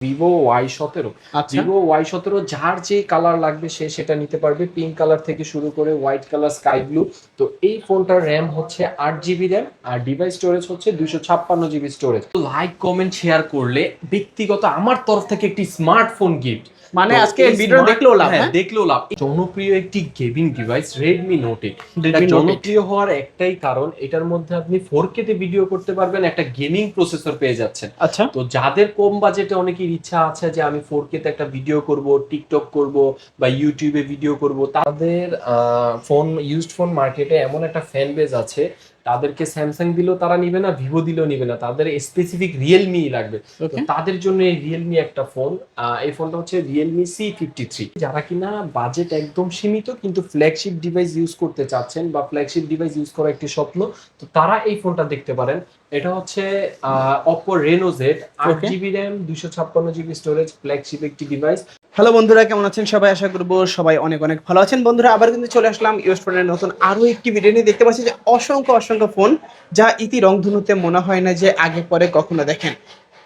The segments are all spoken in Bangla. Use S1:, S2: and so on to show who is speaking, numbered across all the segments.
S1: ভিভো ওয়াই সতেরো।
S2: আচ্ছা।
S1: ভিভো ওয়াই সতেরো যার যে কালার লাগবে সে সেটা নিতে পারবে। পিঙ্ক কালার থেকে শুরু করে হোয়াইট কালার স্কাই ব্লু তো এই ফোনটার র্যাম হচ্ছে আট জিবি র্যাম আর ডিভাইস স্টোরেজ হচ্ছে দুইশো ছাপ্পান্ন GB storage like comment share করলে ব্যক্তিগত আমার তরফ থেকে একটি স্মার্টফোন গিফট
S2: মানে আজকে ভিডিও দেখলেও লাভ
S1: হ্যাঁ
S2: হ্যাঁ?
S1: দেখলেও লাভ জনপ্রিয় একটি gaming device
S2: Redmi Note eight।
S1: জনপ্রিয় হওয়ার একটাই কারণ এটার মধ্যে আপনি ফোর কে তে ভিডিও করতে পারবেন একটা গেমিং প্রসেসর পেয়ে যাচ্ছেন
S2: আচ্ছা
S1: তো যাদের কম বাজেটে অনেকের ইচ্ছা আছে যে আমি ফোর কে তে একটা ভিডিও করব টিকটক করব বা ইউটিউবে ভিডিও করব তাদের ফোন ইউজড ফোন মার্কেটে এমন একটা ফ্যান বেজ আছে তাদেরকে স্যামসাং দিলেও তারা নিবে না ভিভো দিলেও নিবে না। তাদের স্পেসিফিক রিয়েলমি লাগবে। তো তাদের জন্য এই রিয়েলমি একটা ফোন এই ফোনটা হচ্ছে রিয়েলমি সি ফিফটি থ্রি যারা কিনা বাজেট একদম সীমিত কিন্তু ফ্ল্যাগশিপ ডিভাইস ইউজ করতে চাচ্ছেন বা ফ্ল্যাগশিপ ডিভাইস ইউজ করা একটি স্বপ্ন তো তারা এই ফোনটা দেখতে পারেন। এটা হচ্ছে অপো রেনো জেড আট জিবি র্যাম দুশো ছাপ্পান্ন জিবি স্টোরেজ ফ্ল্যাগশিপ একটি ডিভাইস
S2: হ্যালো বন্ধুরা, কেমন আছেন সবাই? আশা করব সবাই অনেক অনেক ভালো আছেন। বন্ধুরা, আবার কিন্তু চলে আসলাম ইউএস ফোনের নতুন আরও একটি ভিডিও নিয়ে। দেখতে পাচ্ছি যে অসংখ্য অসংখ্য ফোন যা ইতি রংধনুতে মনে হয় না যে আগে পরে কখনো দেখেন।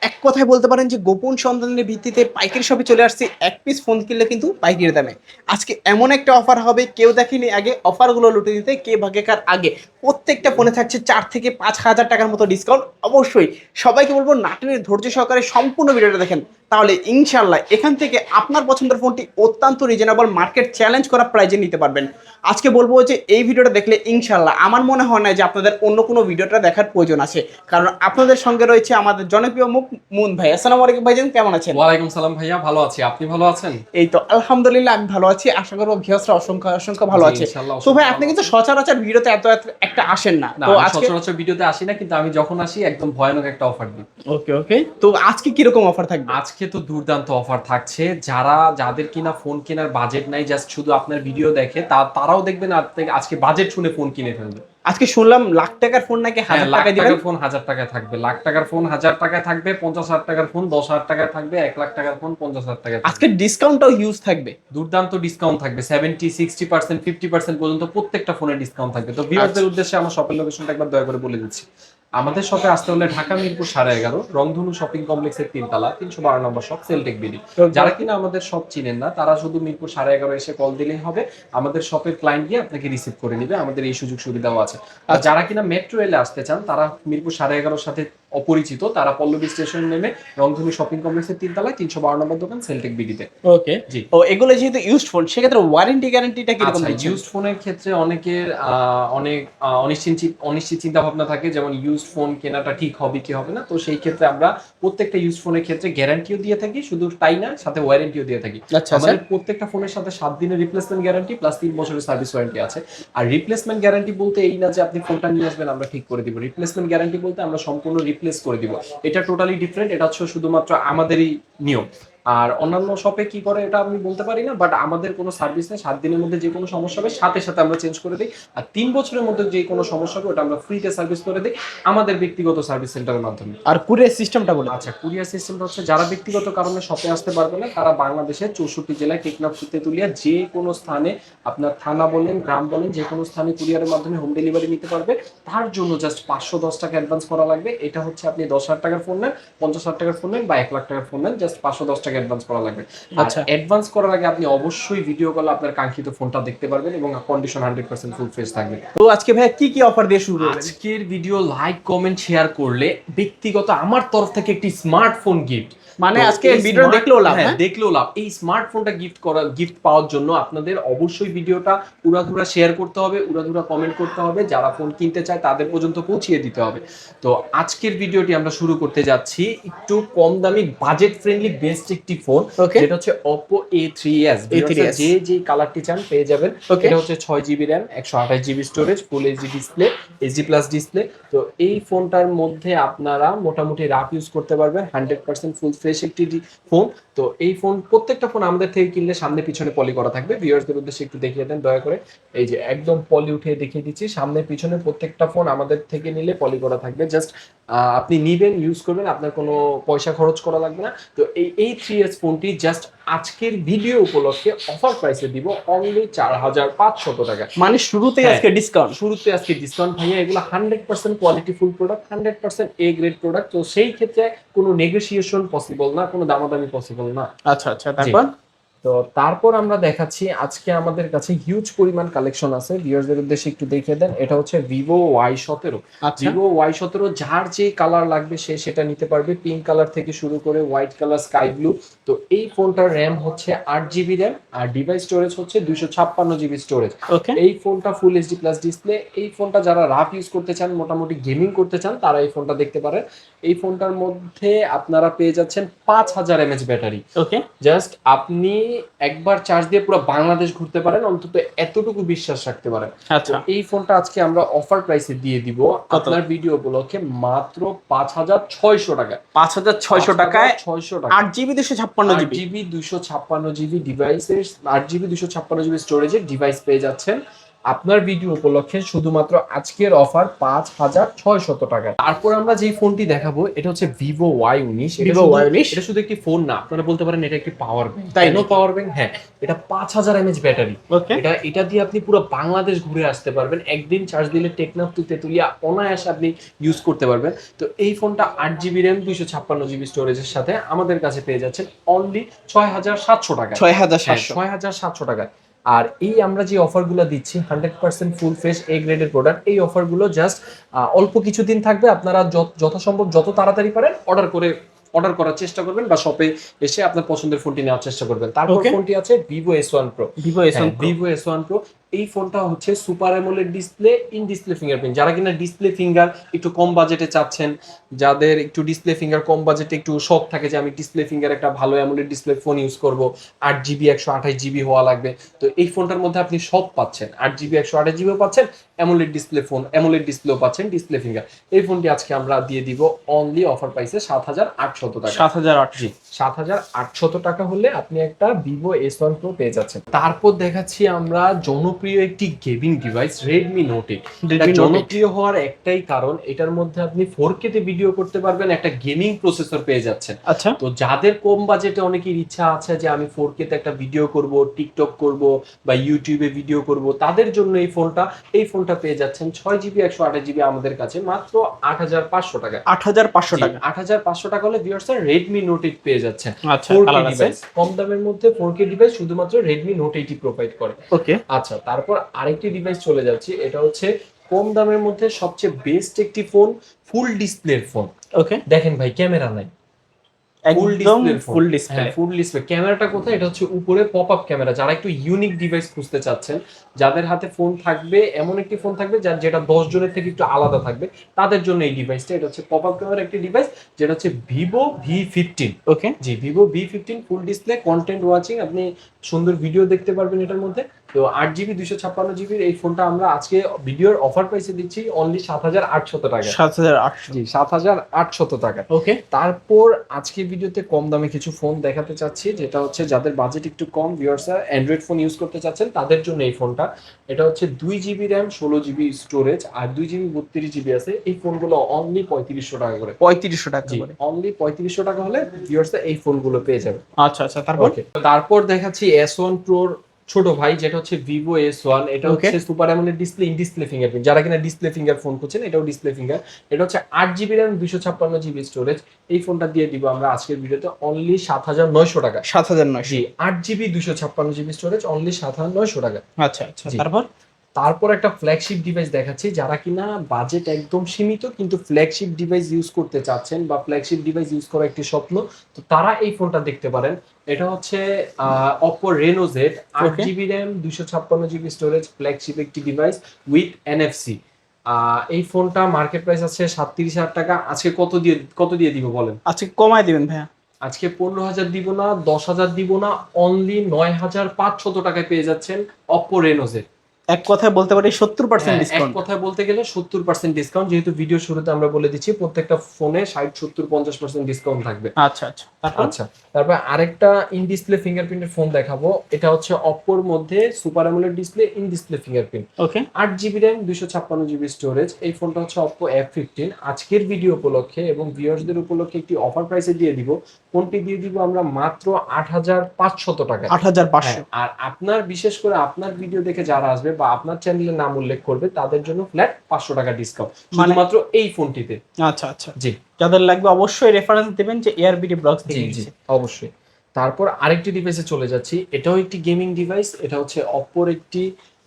S2: এক কথায় বলতে পারেন যে গোপন সন্ধানের ভিত্তিতে পাইকারি শপে চলে আসছে। এক পিস ফোন কিনলে কিন্তু পাইকারি দামে। আজকে এমন একটা অফার হবে, কেউ দেখেনি আগে। অফারগুলো লুটে দিতে, কে ভাগ্যকার আগে। প্রত্যেকটা ফোনে থাকছে চার থেকে পাঁচ হাজার টাকার মতো ডিসকাউন্ট অবশ্যই সবাইকে বলব, নাটনের ধৈর্য সহকারে সম্পূর্ণ ভিডিওটা দেখেন। তাহলে ইনশাল্লাহ এখান থেকে আপনার পছন্দের ফোনটি অত্যন্ত রিজনেবল মার্কেট চ্যালেঞ্জ করা প্রাইজে নিতে পারবেন। আজকে বলব যে এই ভিডিওটা দেখলে ইনশাল্লাহ আমার মনে হয় না যে আপনাদের অন্য কোনো ভিডিওটা দেখার প্রয়োজন আছে। কারণ আপনাদের সঙ্গে রয়েছে আমাদের জনপ্রিয় মুখ মুন ভাই। আসসালামু আলাইকুম ভাইজান কেমন আছেন?
S1: ওয়ালাইকুম সালাম ভাইয়া ভালো আছি। আপনি ভালো আছেন?
S2: এই তো আলহামদুলিল্লাহ আমি ভালো আছি। আশা করব ভিউসরা অসংখ্য অসংখ্য ভালো আছে। তো ভাই আপনি কিন্তু সচরাচর ভিডিওতে এত একটা আসেন না। তো আজকে
S1: সচরাচর ভিডিওতে আসি না কিন্তু আমি যখন আসি একদম ভয়ানক একটা অফার দিই।
S2: ওকে ওকে। তো আজকে কীরকম অফার থাকবে?
S1: আজকে তো দুর্দান্ত অফার থাকছে। যারা যাদের কিনা ফোন কেনার বাজেট নাই জাস্ট শুধু আপনার ভিডিও দেখে তা তারাও দেখবেন আজকে বাজেট শুনে ফোন কিনে ফেলবে।
S2: আজকে শুনলাম লাখ টাকার ফোন নাকি
S1: হ্যাঁ
S2: হাজার টাকা দিবেন?
S1: টাকার ফোন হাজার টাকায় থাকবে। লাখ টাকার ফোন হাজার টাকায় থাকবে পঞ্চাশ হাজার টাকার ফোন দশ হাজার টাকায় থাকবে এক লাখ টাকার ফোন পঞ্চাশ হাজার থাকবে।
S2: আজকে ডিসকাউন্টটাও হিউজ থাকবে।
S1: দুর্দান্ত ডিসকাউন্ট থাকবে। Seventy sixty percent fifty percent পর্যন্ত প্রত্যেকটা ফোনে ডিসকাউন্ট থাকবে। তো ভিউয়ারদের উদ্দেশ্যে আমার শপের লোকেশনটা একবার দয়া করে বলে দিচ্ছি। আমাদের শপে আসতে হলে ঢাকা মিরপুর সাড়ে এগারো রংধনু শপিং কমপ্লেক্সের তিনতলা তিনশো বারো নম্বর শপ সেলটেক বিডি যারা কিনা আমাদের শপ চিনেন না তারা শুধু মিরপুর সাড়ে এগারো এসে কল দিলেই হবে। আমাদের শপের ক্লায়েন্ট গিয়ে আপনাকে রিসিভ করে নিবে। আমাদের এই সুযোগ সুবিধাও আছে। আর যারা কিনা মেট্রো রেলে আসতে চান তারা মিরপুর সাড়ে এগারোর সাথে অপরিচিত তারা পল্লবী স্টেশন নেমে রংধনু শপিং কমপ্লেক্সের তিনতলায় তিনশো বারো নম্বর দোকান সেলটেক বিডিতে।
S2: ওকে।
S1: জি।
S2: ও এগুলো যেহেতু ইউজড ফোন সেক্ষেত্রে ওয়ারেন্টি গ্যারান্টিটা কীরকম
S1: আচ্ছা ইউজড ফোনের ক্ষেত্রে অনেকের অনেক অনিশ্চিত অনিশ্চিত চিন্তা ভাবনা থাকে যেমন ইউজড ফোন কেনাটা ঠিক হবে কি হবে না তো সেই ক্ষেত্রে আমরা প্রত্যেকটা ইউজড ফোনের ক্ষেত্রে গ্যারান্টিও দিয়ে থাকি শুধু তাই না সাথে ওয়ারেন্টিও দিয়ে থাকি।
S2: আচ্ছা
S1: আমাদের প্রত্যেকটা ফোনের সাথে সাত দিনের রিপ্লেসমেন্ট গ্যারান্টি প্লাস তিন বছরের সার্ভিস ওয়ারেন্টি আছে। আর রিপ্লেসমেন্ট গ্যারান্টি বলতে এই না যে আপনি ফোনটা নিয়ে আসবেন আমরা ঠিক করে দিব। রিপ্লেসমেন্ট গ্যারান্টি বলতে আমরা সম্পূর্ণ রিপ্লেস করে দিব। এটা টোটালি ডিফারেন্ট এটা হচ্ছে শুধুমাত্র আমাদেরই নিয়ম। আর অন্যান্য শপে কি করে এটা আমি বলতে পারি না বাট আমাদের কোনো সার্ভিস নেই সাত দিনের মধ্যে যে কোনো সমস্যা হবে সাথে সাথে আমরা চেঞ্জ করে দিই। আর তিন বছরের মধ্যে যে কোনো সমস্যা হবে ওটা আমরা ফ্রিতে সার্ভিস করে দিই আমাদের ব্যক্তিগত সার্ভিস সেন্টারের মাধ্যমে।
S2: আর কুরিয়ার সিস্টেমটা বলে
S1: আচ্ছা কুরিয়ার সিস্টেমটা হচ্ছে যারা ব্যক্তিগত কারণে শপে আসতে পারবে না তারা বাংলাদেশের চৌষট্টি জেলায় টেকনাফ তেতুলিয়া যে কোনো স্থানে আপনার থানা বলেন গ্রাম বলেন যে কোনো স্থানে কুরিয়ারের মাধ্যমে হোম ডেলিভারি নিতে পারবে। তার জন্য জাস্ট পাঁচশো দশ টাকা অ্যাডভান্স করা লাগবে। এটা হচ্ছে আপনি দশ হাজার টাকার ফোন নেন পঞ্চাশ হাজার টাকার ফোন নেন বা এক লাখ টাকার ফোন নেন জাস্ট পাঁচশো দশ টাকা অ্যাডভান্স করা লাগবে।
S2: আচ্ছা।
S1: অ্যাডভান্স করার আগে আপনি অবশ্যই ভিডিও কলে আপনার কাঙ্ক্ষিত ফোনটা দেখতে পারবেন এবং condition hundred percent full fresh থাকবে।
S2: তো আজকে ভাই কি কি অফার দিয়ে শুরু
S1: আজকের ভিডিও লাইক কমেন্ট শেয়ার করলে ব্যক্তিগত আমার তরফ থেকে একটি স্মার্টফোন গিফট
S2: মানে আজকে ভিডিও দেখলেও লাভ
S1: হ্যাঁ
S2: হ্যাঁ?
S1: দেখলেও লাভ। এই স্মার্টফোনটা গিফট করা গিফট পাওয়ার জন্য আপনাদের অবশ্যই ভিডিওটা উড়াধুরা শেয়ার করতে হবে উড়াধুরা কমেন্ট করতে হবে যারা ফোন কিনতে চায় তাদের পর্যন্ত পৌঁছিয়ে দিতে হবে। তো আজকের ভিডিওটি আমরা শুরু করতে যাচ্ছি একটু কম দামি বাজেট ফ্রেন্ডলি বেস্ট একটি ফোন যেটা হচ্ছে Oppo A3s
S2: A3s
S1: যে যে কালারটি চান পেয়ে যাবেন। এটা হচ্ছে ছয় জিবি র্যাম একশো আঠাশ GB storage full HD display HD plus display তো এই ফোনটার মধ্যে আপনারা মোটামুটি রাফ ইউজ করতে পারবেন হান্ড্রেড পার্সেন্ট ফুল ফ্রেশ একটি ফোন তো এই ফোন প্রত্যেকটা ফোন আমাদের থেকে কিনলে সামনে পিছনে পলি করা থাকবে। ভিউয়ার্সদের উদ্দেশ্যে একটু দেখিয়ে দেন, দয়া করে। এই যে একদম পলি উঠিয়ে দেখিয়ে দিচ্ছি, সামনে পিছনে প্রত্যেকটা ফোন আমাদের থেকে নিলে পলি করা থাকবে। জাস্ট আপনি নিবেন ইউজ করবেন, আপনার কোনো পয়সা খরচ করা লাগবে না। তো এই এই থ্রি এস ফোনটি জাস্ট আজকের ভিডিও উপলক্ষে অফার প্রাইসে দিব অনলি চার হাজার পাঁচশত টাকা।
S2: মানে
S1: হ্যাঁ।
S2: আজকে ডিসকাউন্ট
S1: শুরুতে আজকে ডিসকাউন্ট ভাইয়া এগুলো hundred percent quality full product hundred percent A grade product তো সেই ক্ষেত্রে কোনো নেগোসিয়েশন পসিবল না কোনো দামাদামি পসিবল না।
S2: আচ্ছা আচ্ছা তারপর?
S1: তো তারপর আমরা দেখাচ্ছি আজকে আমাদের কাছে হিউজ পরিমাণ কালেকশন আছে। ভিউয়ারদের উদ্দেশ্যে একটু দেখিয়ে দেন এটা হচ্ছে ভিভো ওয়াই সতেরো।
S2: আচ্ছা।
S1: ভিভো ওয়াই সতেরো যার যে কালার লাগবে সে সেটা নিতে পারবে। পিঙ্ক কালার থেকে শুরু করে হোয়াইট কালার স্কাই ব্লু তো এই ফোনটার র্যাম হচ্ছে আট জিবি র্যাম আর ডিভাইস স্টোরেজ হচ্ছে দুইশো ছাপ্পান্ন জিবি স্টোরেজ এই ফোনটা ফুল এইচডি প্লাস ডিসপ্লে এই ফোনটা যারা রাফ ইউজ করতে চান মোটামুটি গেমিং করতে চান তারা এই ফোনটা দেখতে পারেন। এই ফোনটার মধ্যে আপনারা পেয়ে যাচ্ছেন পাঁচ হাজার এমএচ ব্যাটারি
S2: ওকে
S1: জাস্ট আপনি একবার চার্জ দিয়ে পুরো বাংলাদেশ ঘুরতে পারেন অন্তত এতটুকু বিশ্বাস রাখতে পারেন।
S2: আচ্ছা।
S1: এই ফোনটা আজকে আমরা অফার প্রাইসে দিয়ে দিব। আপনার ভিডিও উপলক্ষে মাত্র পাঁচ হাজার ছয়শো টাকা।
S2: পাঁচ হাজার ছয়শো টাকায়
S1: ছয়শো টাকা।
S2: আট জিবি দুশো ছাপ্পান্ন জিবি
S1: জিবি দুশো ছাপ্পান্ন জিবি ডিভাইসের আট জিবি দুশো ছাপ্পান্ন জিবি স্টোরেজের ডিভাইস পেয়ে যাচ্ছেন। আপনার ভিডিও উপলক্ষে শুধুমাত্র আজকের অফার পাঁচ হাজার ছয় শত টাকা। তারপর আমরা যে ফোনটি দেখাবো এটা হচ্ছে ভিভো ওয়াই উনিশ।
S2: Vivo Y19
S1: এটা শুধু একটি ফোন না আপনারা বলতে পারেন এটা একটি পাওয়ার ব্যাংক
S2: তাই নাকি?
S1: পাওয়ার ব্যাংক হ্যাঁ এটা পাঁচ হাজার এমএচ ব্যাটারি এটা এটা দিয়ে আপনি পুরো বাংলাদেশ ঘুরে আসতে পারবেন। একদিন চার্জ দিলে টেকনাফ টু তেতুলিয়া অনায়াসে আপনি ইউজ করতে পারবেন। তো এই ফোনটা আট জিবি র্যাম দুইশো ছাপ্পান্ন জিবি স্টোরেজের সাথে আমাদের কাছে পেয়ে যাচ্ছেন অনলি ছয় হাজার সাতশো টাকা।
S2: ছয় হাজার
S1: হ্যাঁ, ছয় হাজার সাতশো টাকা আর এই আমরা যে অফারগুলো দিচ্ছি hundred percent full fresh A গ্রেডের প্রোডাক্ট এই অফারগুলো জাস্ট অল্প কিছুদিন থাকবে। আপনারা যত- যথাসম্ভব যত তাড়াতাড়ি পারেন অর্ডার করে অর্ডার করার চেষ্টা করবেন বা শপে এসে আপনার পছন্দের ফোনটি নেওয়ার চেষ্টা করবেন। তারপর. ফোনটি আছে Vivo S one pro
S2: Vivo S
S1: Vivo S one pro এই ফোনটা হচ্ছে super AMOLED display in display fingerprint যারা কিনা ডিসপ্লে ফিঙ্গার একটু কম বাজেটে চাচ্ছেন যাদের একটু ডিসপ্লে ফিঙ্গার কম বাজেটে একটু শখ থাকে যে আমি ডিসপ্লে ফিঙ্গার একটা ভালো অ্যামোলেড ডিসপ্লে ফোন ইউজ করব আট জিবি একশো আঠাশ জিবি হওয়া লাগবে। তো এই ফোনটার মধ্যে আপনি সব পাচ্ছেন আট জিবি একশো আঠাশ জিবিও পাচ্ছেন অ্যামোলেড ডিসপ্লে ফোন অ্যামোলেড ডিসপ্লেও পাচ্ছেন ডিসপ্লে ফিঙ্গার এই ফোনটি আজকে আমরা দিয়ে দিব অনলি অফার প্রাইসে সাত হাজার আটশত টাকা।
S2: সাত হাজার আটশো।
S1: সাত হাজার আটশত টাকা হলে আপনি একটা ভিভো এস ওয়ান প্রো পেয়ে যাচ্ছেন। তারপর দেখাচ্ছি আমরা জনপ্রিয় একটি gaming device Redmi note eight জনপ্রিয় হওয়ার একটাই কারণ এটার মধ্যে আপনি ফোর কে তে ভিডিও করতে পারবেন একটা গেমিং প্রসেসর পেয়ে যাচ্ছেন।
S2: আচ্ছা।
S1: তো যাদের কম বাজেটে অনেকের ইচ্ছা আছে যে আমি ফোর কে তে একটা ভিডিও করব টিকটক করব বা ইউটিউবে ভিডিও করব তাদের জন্য এই ফোনটা এই ফোনটা পেয়ে যাচ্ছেন ছয় জিবি একশো আঠাশ জিবি আমাদের কাছে মাত্র আট হাজার পাঁচশো টাকা।
S2: আট হাজার পাঁচশো টাকা।
S1: আট হাজার পাঁচশো টাকা হলে ভিউয়ার্স রেডমি নোট এইট পেয়ে যাচ্ছেন।
S2: আচ্ছা
S1: ফোর কে ডিভাইস কম দামের মধ্যে ফোর কে ডিভাইস শুধুমাত্র Redmi note eight T provide করে।
S2: ওকে
S1: আচ্ছা তারপর আরেকটি ডিভাইস চলে যাচ্ছি এটা হচ্ছে কম দামের মধ্যে সবচেয়ে বেস্ট একটি ফোন ফুল ডিসপ্লের ফোন
S2: ওকে
S1: দেখেন ভাই ক্যামেরা নাই। Full display
S2: full display
S1: full display ক্যামেরাটা কোথায়? এটা হচ্ছে উপরে পপ আপ ক্যামেরা যারা একটু ইউনিক ডিভাইস খুঁজতে চাচ্ছেন যাদের হাতে ফোন থাকবে এমন একটি ফোন থাকবে যার যেটা দশ জনের থেকে একটু আলাদা থাকবে তাদের জন্য এই ডিভাইসটা এটা হচ্ছে পপ আপ ক্যামেরা একটি ডিভাইস যেটা হচ্ছে Vivo V fifteen
S2: okay
S1: ji Vivo V fifteen full display content watching আপনি সুন্দর ভিডিও দেখতে পারবেন এটার মধ্যে। তো আট জিবি দুইশো ছাপ্পান্ন জিবির এই ফোনটা আমরা আজকে ভিডিওর অফার প্রাইসে দিচ্ছি অনলি সাত হাজার আটশত টাকা।
S2: সাত হাজার আটশো
S1: জি সাত হাজার আটশত টাকা।
S2: ওকে
S1: তারপর আজকে ভিডিওতে কম দামে কিছু ফোন দেখাতে চাচ্ছি যেটা হচ্ছে যাদের বাজেট একটু কম ভিউয়ার্সরা অ্যান্ড্রয়েড ফোন ইউজ করতে চাচ্ছেন তাদের জন্য এই ফোনটা এটা হচ্ছে দুই জিবি র্যাম ষোলো জিবি স্টোরেজ আর দুই জিবি বত্রিশ জিবি আছে। এই ফোনগুলো অনলি পঁয়ত্রিশশো টাকা করে।
S2: পঁয়ত্রিশশো টাকা
S1: অনলি পঁয়ত্রিশশো টাকা হলে ভিউয়ার্সরা এই ফোনগুলো পেয়ে যাবে
S2: আচ্ছা আচ্ছা তারপর?
S1: তারপর দেখাচ্ছি এস ওয়ান প্রোর ছোট ভাই যেটা হচ্ছে ভিভো এস ওয়ান এটা হচ্ছে super AMOLED display in display fingerprint যারা কিনা ডিসপ্লে ফিঙ্গার ফোন করছেন এটাও ডিসপ্লে ফিঙ্গার এটা হচ্ছে আট জিবি র্যাম দুশো ছাপ্পান্ন জিবি স্টোরেজ এই ফোনটা দিয়ে দিব আমরা আজকের ভিডিওতে অনলি সাত হাজার নয়শো টাকা।
S2: সাত হাজার নয়
S1: জি আট জিবি দুশো ছাপ্পান্ন জিবি স্টোরেজ অনলি সাত হাজার নয়শো টাকা।
S2: আচ্ছা আচ্ছা। তারপর?
S1: তারপর একটা ফ্ল্যাগশিপ ডিভাইস দেখাচ্ছি যারা কিনা বাজেট একদম সীমিত কিন্তু ফ্ল্যাগশিপ ডিভাইস ইউজ করতে চাচ্ছেন বা ফ্ল্যাগশিপ ডিভাইস ইউজ করা একটি স্বপ্ন তো তারা এই ফোনটা দেখতে পারেন। এটা হচ্ছে অপো রেনো জেড আট জিবি র্যাম দুশো ছাপ্পান্ন জিবি স্টোরেজ ফ্ল্যাগশিপ একটি ডিভাইস উইথ এনএফসি এই ফোনটা মার্কেট প্রাইস আছে সাতত্রিশ হাজার টাকা। আজকে কত দিয়ে কত দিয়ে দিব বলেন?
S2: আজকে কমায় দিবেন ভাইয়া।
S1: আজকে পনেরো হাজার দিব না দশ হাজার দিব না অনলি নয় হাজার পাঁচশত টাকায় পেয়ে যাচ্ছেন অপো রেনো জেড
S2: এক কথায় বলতে পারি সত্তর পার্সেন্ট
S1: হ্যাঁ, এক
S2: ডিসকাউন্ট
S1: কথায় বলতে গেলে সত্তর পার্সেন্ট ডিসকাউন্ট যেহেতু ভিডিও শুরুতে আমরা বলে দিচ্ছি প্রত্যেকটা ফোনে ষাট সত্তর পঞ্চাশ পার্সেন্ট ডিসকাউন্ট থাকবে।
S2: আচ্ছা আচ্ছা। তারপর?
S1: আচ্ছা তারপর আরেকটা ইন ডিসপ্লে ফিঙ্গারপ্রিন্টের ফোন দেখাবো। এটা হচ্ছে অপ্পোর মধ্যে super AMOLED display in display fingerprint
S2: okay
S1: আট জিবি র্যাম দুশো ছাপ্পান্ন জিবি স্টোরেজ এই ফোনটা হচ্ছে অপ্পো এফ ফিফটিন আজকের ভিডিও উপলক্ষে এবং ভিউয়ার্সদের উপলক্ষে একটি অফার প্রাইসে দিয়ে দিব। ফোনটি দিয়ে দিব আমরা মাত্র আট হাজার পাঁচশত টাকা
S2: আট হাজার পাঁচশো।
S1: আর আপনার বিশেষ করে আপনার ভিডিও দেখে যারা আসবে বা আপনার চ্যানেলের নাম উল্লেখ করবে তাদের জন্য ফ্ল্যাট পাঁচশো টাকা ডিসকাউন্ট
S2: মানে-
S1: শুধুমাত্র এই ফোনটিতে।
S2: আচ্ছা আচ্ছা।
S1: জি।
S2: যাদের লাগবে অবশ্যই রেফারেন্স দেবেন যে এয়ারবিডি ব্লগস
S1: জি জি অবশ্যই। তারপর আরেকটি ডিভাইসে চলে যাচ্ছি। এটাও একটি গেমিং ডিভাইস এটা হচ্ছে অপর একটি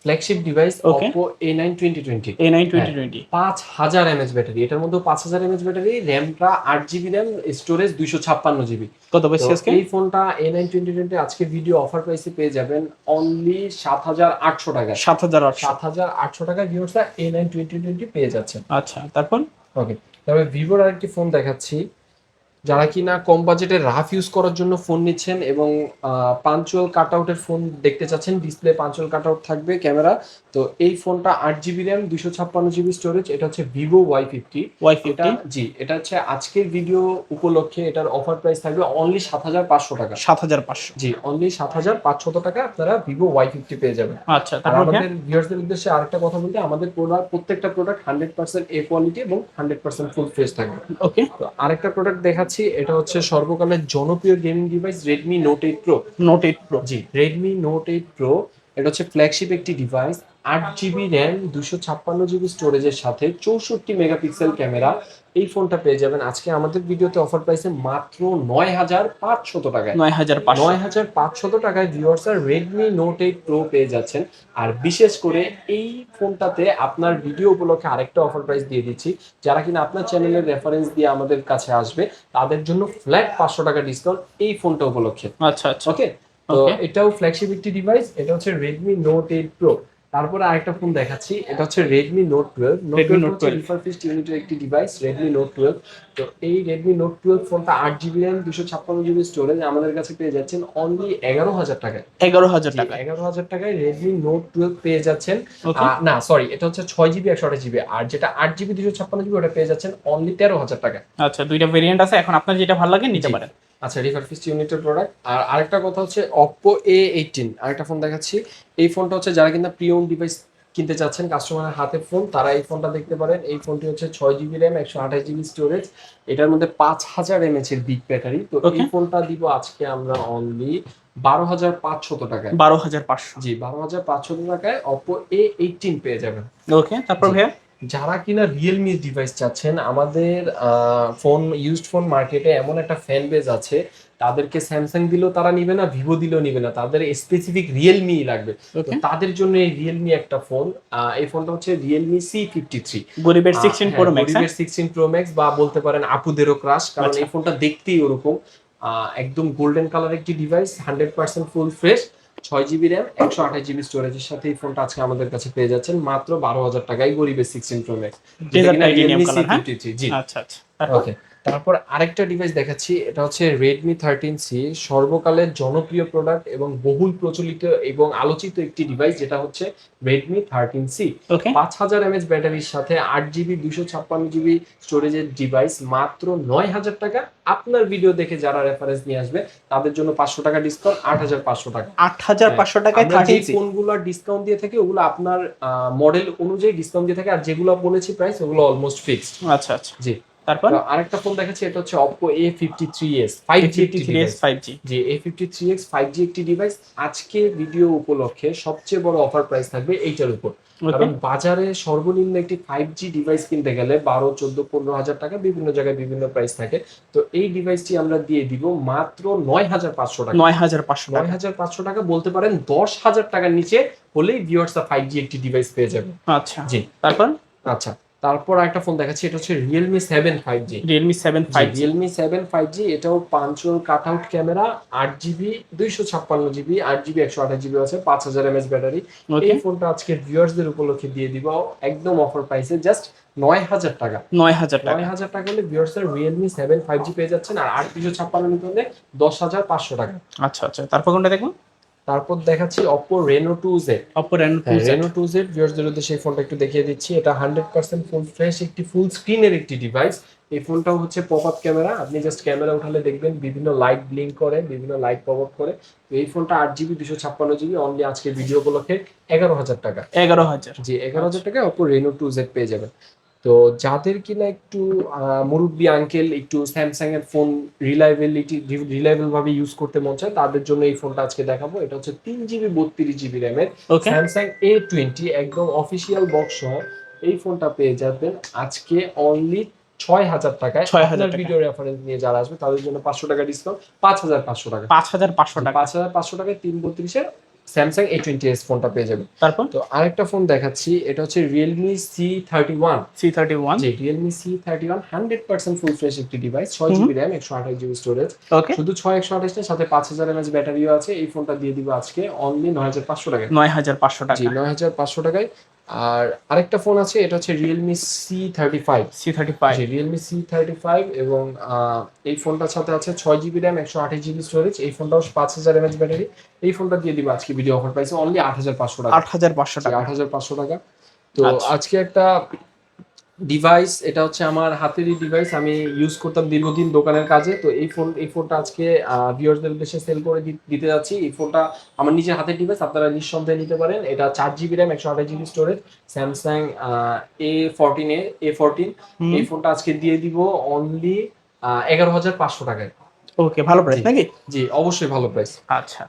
S1: flagship device
S2: Okay.
S1: Oppo A nine twenty twenty
S2: A nine twenty twenty
S1: পাঁচ হাজার এমএচ ব্যাটারি এটার মধ্যে পাঁচ হাজার এমএচ ব্যাটারি র্যামটা আট জিবি র্যাম স্টোরেজ দুইশো ছাপ্পান্ন জিবি
S2: কত বেশি আজকে?
S1: এই ফোনটা এ নাইন টোয়েন্টি টোয়েন্টি আজকে ভিডিও অফার প্রাইসে পেয়ে যাবেন অনলি সাত হাজার আটশো টাকা।
S2: সাত হাজার আটশো।
S1: সাত হাজার আটশো টাকা ভিউর্সরা এ নাইন টোয়েন্টি টোয়েন্টি পেয়ে যাচ্ছেন।
S2: আচ্ছা তারপর?
S1: ওকে তবে ভিভোর আরেকটি ফোন দেখাচ্ছি। যারা কিনা কম বাজেটে রাফ ইউজ করার জন্য ফোন নিচ্ছেন এবং পাঞ্চুয়াল কাট আউটের ফোন দেখতে চাচ্ছেন display punch hole cut out থাকবে ক্যামেরা তো এই ফোনটা আট জিবি র্যাম দুশো ছাপ্পান্ন জিবি স্টোরেজ এটা হচ্ছে ভিভো ওয়াই ফিফটি
S2: ওয়াই
S1: এটা
S2: ফিফটি
S1: জি এটা হচ্ছে আজকের ভিডিও উপলক্ষে এটার অফার প্রাইস থাকবে অনলি সাত হাজার পাঁচশো টাকা।
S2: সাত হাজার পাঁচশো।
S1: জি অনলি সাত হাজার পাঁচশত টাকা আপনারা ভিভো ওয়াই ফিফটি পেয়ে যাবেন।
S2: আচ্ছা
S1: আমাদের ভিউয়ার্সদের উদ্দেশ্যে আরেকটা কথা বলতে আমাদের প্রোডাক্ট প্রত্যেকটা product hundred percent A quality এবং হান্ড্রেড পার্সেন্ট ফুল ফ্রেশ থাকবে।
S2: ওকে
S1: তো আরেকটা প্রোডাক্ট দেখাচ্ছি এটা হচ্ছে সর্বকালের জনপ্রিয় gaming device Redmi note eight pro
S2: note eight pro
S1: ji Redmi note eight pro এটা হচ্ছে ফ্ল্যাগশিপ একটি ডিভাইস আট জিবি র্যাম দুশো ছাপ্পান্ন জিবি স্টোরেজের সাথে চৌষট্টি মেগাপিক্সেল ক্যামেরা এই ফোনটা পেয়ে যাবেন। আজকে আমাদের ভিডিওতে অফার প্রাইসে মাত্র নয় হাজার পাঁচশত টাকায়।
S2: নয় হাজার
S1: নয় হাজার পাঁচশত টাকায় ভিউয়ার্সরা রেডমি নোট এইট প্রো পেয়ে যাচ্ছেন। আর বিশেষ করে এই ফোনটাতে আপনার ভিডিও উপলক্ষে আরেকটা অফার প্রাইস দিয়ে দিচ্ছি। যারা কিনা আপনার চ্যানেলের রেফারেন্স দিয়ে আমাদের কাছে আসবে তাদের জন্য ফ্ল্যাট পাঁচশো টাকা ডিসকাউন্ট এই ফোনটা উপলক্ষে।
S2: আচ্ছা আচ্ছা।
S1: ওকে তো এটাও ফ্ল্যাগশিপ একটি ডিভাইস এটা হচ্ছে রেডমি নোট এইট প্রো তারপরে আরেকটা ফোন দেখাচ্ছি এটা হচ্ছে
S2: Redmi Note 12
S1: রিফারফিস্ট ইউনিটের একটি ডিভাইস রেডমি নোট টুয়েলভ তো এই রেডমি নোট টুয়েলভ ফোনটা আট জিবি র্যাম দুশো ছাপ্পান্ন জিবি স্টোরেজ আমাদের কাছে পেয়ে যাচ্ছেন অনলি এগারো হাজার টাকায়।
S2: এগারো হাজার টাকা
S1: এগারো হাজার টাকায় রেডমি নোট টুয়েলভ পেয়ে যাচ্ছেন। না সরি এটা হচ্ছে ছয় জিবি একশো আঠাশ জিবি আর যেটা আট জিবি দুশো ছাপ্পান্ন জিবি ওটা পেয়ে যাচ্ছেন অনলি তেরো হাজার টাকা
S2: আচ্ছা দুইটা ভেরিয়েন্ট আছে এখন আপনার যেটা ভালো লাগে নিতে। পারেন।
S1: আচ্ছা রিফারফিস্ট ইউনিটের প্রোডাক্ট আর আরেকটা কথা হচ্ছে অপ্পো এ এইটিন আরেকটা ফোন দেখাচ্ছি। এই ফোনটা হচ্ছে যারা কিনা প্রিয়ন ডিভাইস কিনতে চাচ্ছেন কাস্টমারের হাতে ফোন তারা এই ফোনটা দেখতে পারেন। এই ফোনটি হচ্ছে ছয় জিবি র্যাম একশো আঠাশ জিবি স্টোরেজ এটার মধ্যে পাঁচ হাজার এমএচ এর বিগ ব্যাটারি তো এই ফোনটা দিব আজকে আমরা অনলি বারো হাজার পাঁচশত টাকায়।
S2: বারো হাজার পাঁচশো।
S1: জি বারো হাজার পাঁচশত টাকায় অপ্পো এ এইটিন পেয়ে যাবেন।
S2: ওকে তারপর ভাইয়া?
S1: যারা কিনা রিয়েলমি ডিভাইস চাচ্ছেন আমাদের ফোন ইউজড ফোন মার্কেটে এমন একটা ফ্যান বেজ আছে তাদেরকে স্যামসাং দিলেও তারা নিবে না ভিভো দিলেও নিবে না তাদের স্পেসিফিক রিয়েলমি লাগবে। তাদের জন্য এই রিয়েলমি একটা ফোন এই ফোনটা হচ্ছে রিয়েলমি সি ফিফটি থ্রি
S2: গরিবের সিক্সটিন প্রো ম্যাক্স গরিবের
S1: সিক্সটিন প্রো ম্যাক্স বা বলতে পারেন আপুদেরও ক্রাশ কারণ
S2: আচ্ছা।
S1: এই ফোনটা দেখতেই ওরকম। একদম গোল্ডেন কালার একটি device hundred percent full fresh ছয় জিবি র্যাম একশো আঠাশ জিবি স্টোরেজের সাথে এই ফোনটা আজকে আমাদের কাছে পেয়ে যাচ্ছেন। মাত্র বারো হাজার টাকায় গরিবের সিক্সটিন প্রো ম্যাক্স? জি।
S2: আচ্ছা আচ্ছা।
S1: ওকে তারপর আরেকটা ডিভাইস দেখাচ্ছি এটা হচ্ছে রেডমি থার্টিন সি সর্বকালের জনপ্রিয় প্রোডাক্ট এবং বহুল প্রচলিত এবং আলোচিত একটি ডিভাইস যেটা হচ্ছে রেডমি থার্টিন সি পাঁচ হাজার এমএচ ব্যাটারির সাথে আট জিবি দুশো ছাপ্পান্ন জিবি স্টোরেজের ডিভাইস মাত্র নয় হাজার টাকা। আপনার ভিডিও দেখে যারা রেফারেন্স নিয়ে আসবে তাদের জন্য পাঁচশো টাকা ডিসকাউন্ট আট হাজার পাঁচশো টাকা।
S2: আট হাজার পাঁচশো টাকায়
S1: ফোনগুলো ডিসকাউন্ট দিয়ে থাকে ওগুলো আপনার মডেল অনুযায়ী ডিসকাউন্ট দিয়ে থাকে আর যেগুলো বলেছি প্রাইস ওগুলো অলমোস্ট ফিক্সড
S2: আচ্ছা আচ্ছা।
S1: জি।
S2: তারপর?
S1: আরেকটা ফোন দেখাচ্ছি এটা হচ্ছে Oppo A fifty three S five G একটি ডিভাইস একটি আজকে ভিডিও উপলক্ষে সবচেয়ে বড় অফার প্রাইস থাকবে এইটার উপর। কারণ বাজারে সর্বনিম্ন একটি ফাইভ জি ডিভাইস কিনতে গেলে বারো চোদ্দ পনেরো হাজার টাকা বিভিন্ন জায়গায় বিভিন্ন প্রাইস থাকে। তো এই ডিভাইসটি আমরা দিয়ে দিব মাত্র নয় হাজার পাঁচশো টাকা।
S2: নয় হাজার পাঁচশো
S1: নয়
S2: টাকা
S1: হাজার পাঁচশো টাকা বলতে পারেন দশ হাজার টাকার নিচে হলেই ভিউয়ার্সরা ফাইভ জি একটি ডিভাইস পেয়ে যাবে।
S2: আচ্ছা।
S1: জি।
S2: তারপর?
S1: আচ্ছা। তারপর একটা ফোন দেখাচ্ছি এটা হচ্ছে Realme seven five G
S2: Realme seven five
S1: Realme seven five G এটাও পাঞ্চুয়াল কাট আউট ক্যামেরা আট জিবি দুইশো ছাপ্পান্ন জিবি আট জিবি একশো আঠাশ জিবি আছে পাঁচ হাজার এমএচ ব্যাটারি এই ফোনটা আজকে ভিউয়ার্সদের উপলক্ষে দিয়ে দিব একদম অফার প্রাইসে জাস্ট নয় হাজার টাকা।
S2: নয় হাজার টাকা।
S1: নয় হাজার টাকা হলে ভিউয়ার্সের রিয়েলমি সেভেন ফাইভ জি পেয়ে যাচ্ছেন আর আট দুশো ছাপ্পান্ন নিতে হলে দশ হাজার পাঁচশো টাকা।
S2: আচ্ছা আচ্ছা। তারপর কোনটা দেখব?
S1: তারপর দেখাচ্ছি two Z
S2: Oppo Reno two
S1: Reno two Z ভিউয়ারদের উদ্দেশ্যে এই ফোনটা একটু দেখিয়ে দিচ্ছি। এটা হান্ড্রেড পার্সেন্ট ফুল ফ্রেশ একটি ফুল স্ক্রিনের একটি ডিভাইস এই ফোনটাও হচ্ছে পপ আপ ক্যামেরা আপনি জাস্ট ক্যামেরা উঠালে দেখবেন বিভিন্ন লাইট ব্লিঙ্ক করে বিভিন্ন লাইট পপ আপ করে। তো এই ফোনটা আট জিবি দুশো ছাপ্পান্ন জিবি অনলি আজকে ভিডিও উপলক্ষে এগারো হাজার টাকা।
S2: এগারো হাজার।
S1: জি এগারো হাজার টাকায় অপো রেনো টু জেড পেয়ে যাবেন। তো যাদের কিনা একটু মুরব্বি আঙ্কেল একটু স্যামসাং এর ফোন রিলায়েবিলিটি রিলায়েবল ভাবে ইউজ করতে মন চায় তাদের জন্য এই ফোনটা আজকে দেখাবো। এটা হচ্ছে তিন জিবি বত্রিশ জিবি র্যামের
S2: ওকে
S1: স্যামসাং এ টোয়েন্টি একদম অফিসিয়াল বক্স সহ। এই ফোনটা পেয়ে যাবেন আজকে অনলি ছয় হাজার টাকায়।
S2: 6,000
S1: আপনার
S2: টাকায়।
S1: ভিডিও রেফারেন্স নিয়ে যারা আসবে তাদের জন্য পাঁচশো টাকা ডিসকাউন্ট পাঁচ হাজার পাঁচশো টাকা।
S2: পাঁচ হাজার পাঁচশো টাকা।
S1: পাঁচ হাজার পাঁচশো টাকায় তিন বত্রিশের স্যামসাং এ টোয়েন্টি এস ফোনটা পেয়ে যাবে
S2: তারপর?
S1: তো আরেকটা ফোন দেখাচ্ছি এটা হচ্ছে Realme C thirty one
S2: C thirty one
S1: G Realme C thirty one hundred percent full fresh একটি ডিভাইস ছয়। জিবি র্যাম একশো আঠাশ জিবি স্টোরেজ শুধু ছয় একশো আঠাশটার সাথে পাঁচ হাজার এমএচ ব্যাটারিও আছে। এই ফোনটা দিয়ে দিব আজকে অনলি নয় হাজার পাঁচশো টাকায়।
S2: নয় হাজার পাঁচশো টাকা
S1: নয় হাজার পাঁচশো টাকায়। আর আরেকটা ফোন আছে এটা হচ্ছে Realme C thirty five
S2: C thirty five
S1: Realme C thirty five এবং এই ফোনটার সাথে আছে ছয় জিবি র্যাম একশো আঠাশ জিবি স্টোরেজ এই ফোনটাও পাঁচ হাজার এমএচ ব্যাটারি এই ফোনটা দিয়ে দিব আজকে ভিডিও অফার প্রাইসে অনলি আট হাজার পাঁচশো টাকা।
S2: আট হাজার পাঁচশো টাকা।
S1: আট হাজার পাঁচশো টাকা। তো
S2: আচ্ছা।
S1: আজকে একটা ডিভাইস এটা হচ্ছে আমার হাতেরই ডিভাইস আমি ইউজ করতাম দীর্ঘদিন দোকানের কাজে। তো এই ফোন এই ফোনটা আজকে ভিউয়ারদের উদ্দেশ্যে সেল করে দিতে যাচ্ছি। এই ফোনটা আমার নিজের হাতের ডিভাইস আপনারা নিঃসন্দেহে নিতে পারেন। এটা চার জিবি র্যাম একশো আঠাশ GB storage Samsung A fourteen A A fourteen এই ফোনটা আজকে দিয়ে দিব অনলি এগারো হাজার পাঁচশো টাকায়।
S2: ওকে ভালো প্রাইস নাকি?
S1: জি অবশ্যই ভালো প্রাইস
S2: আচ্ছা।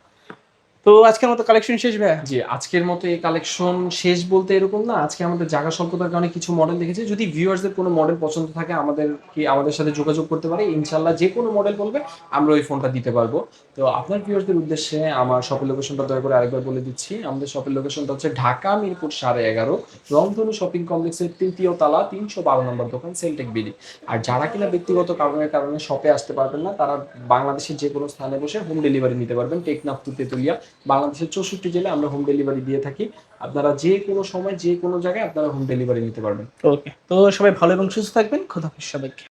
S2: তো আজকের মতো কালেকশন শেষ ভাইয়া?
S1: জি, আজকের মতো এই কালেকশন শেষ বলতে এরকম না। আজকে আমাদের জায়গা স্বল্পতার কারণে কিছু মডেল দেখেছি। যদি ভিউয়ার্সদের কোনো মডেল পছন্দ থাকে, আমাদের কি আমাদের সাথে যোগাযোগ করতে পারে ইনশাল্লাহ যে কোনো মডেল বলবে, আমরা ওই ফোনটা দিতে পারব। তো আপনার ভিউয়ার্সদের উদ্দেশ্যে আমার শপের লোকেশনটা দয়া করে আরেকবার বলে দিচ্ছি। আমাদের শপের লোকেশনটা হচ্ছে ঢাকা মিরপুর সাড়ে এগারো, রংধনু শপিং কমপ্লেক্সের তৃতীয় তালা, তিনশো বারো নম্বর দোকান, সেলটেক বিডি। আর যারা কিনা ব্যক্তিগত কারণের কারণে শপে আসতে পারবেন না, তারা বাংলাদেশের যে কোনো স্থানে বসে হোম ডেলিভারি নিতে পারবেন। টেকনাফ টু তেতুলিয়া বাংলাদেশের চৌষট্টি জেলায় আমরা হোম ডেলিভারি দিয়ে থাকি। আপনারা যে কোনো সময় যে কোনো জায়গায় আপনারা হোম ডেলিভারি নিতে পারবেন।
S2: ওকে তো সবাই ভালো এবং সুস্থ থাকবেন। খোদা সবাইকে।